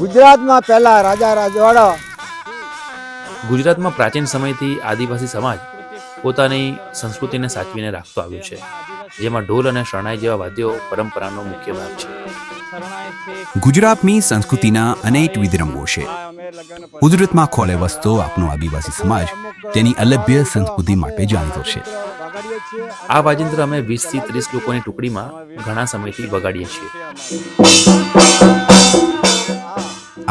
ગુજરાતમાં પહેલા રાજા રાજવાડા. ગુજરાતમાં પ્રાચીન સમયથી આદિવાસી સમાજ પોતાની સંસ્કૃતિને સાચવીને રાખતો આવ્યો છે. જેમાં ઢોલ અને શરણાઈ જેવા વાદ્યો પરંપરાનો મુખ્ય ભાગ છે. ગુજરાતની સંસ્કૃતિના અનેક વિદ્રંભો છે. કુદરતમાં ખોલે વસતો આપનો આદિવાસી સમાજ તેની અલભ્ય સંસ્કૃતિ માટે જાણીતો છે. આ વાજિંત્ર અમે વીસથી ત્રીસ લોકોની ટુકડીમાં ઘણા સમયથી વગાડીએ છીએ.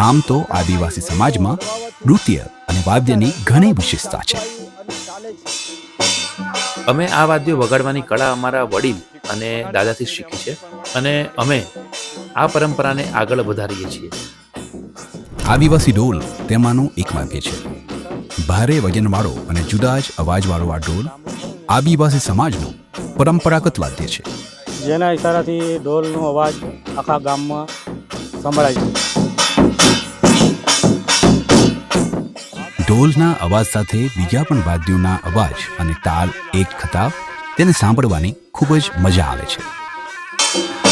આમ તો આદિવાસી સમાજમાં નૃત્ય અને વાદ્યની ઘણી વિશેષતા છે. અમે આ વાદ્યો વગાડવાની કળા અમારા વડીલ અને દાદાથી શીખી છે અને અમે આ પરંપરાને આગળ વધારીએ છીએ. આદિવાસી ઢોલ તેમાંનું એક વાદ્ય છે. ભારે વજનવાળો અને જુદા જ અવાજવાળો આ ઢોલ આદિવાસી સમાજનું પરંપરાગત વાદ્ય છે. જેના ઇશારાથી ઢોલનો અવાજ આખા ગામમાં સંભળાય છે. ઢોલના અવાજ સાથે બીજા પણ વાદ્યોના અવાજ અને તાલ એક થતા તેને સાંભળવાની ખૂબ જ મજા આવે છે.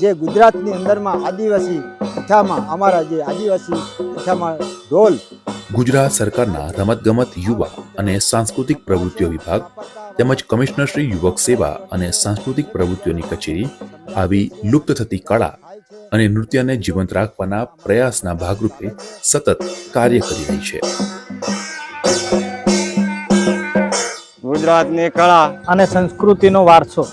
જે ગુજરાતની અંદરમાં આદિવાસી કથામાં, અમારા જે આદિવાસી કથામાં ઢોલ. ગુજરાત સરકારના રમતગમત યુવા અને સાંસ્કૃતિક પ્રવૃત્તિઓ વિભાગ તેમજ કમિશનર શ્રી યુવક સેવા અને સાંસ્કૃતિક પ્રવૃત્તિઓની કચેરી આવી લુપ્ત થતી કળા અને નૃત્યને જીવંત રાખવાના પ્રયાસના ભાગરૂપે સતત કાર્ય કરી રહી છે. ગુજરાતની કળા અને સંસ્કૃતિનો વારસો.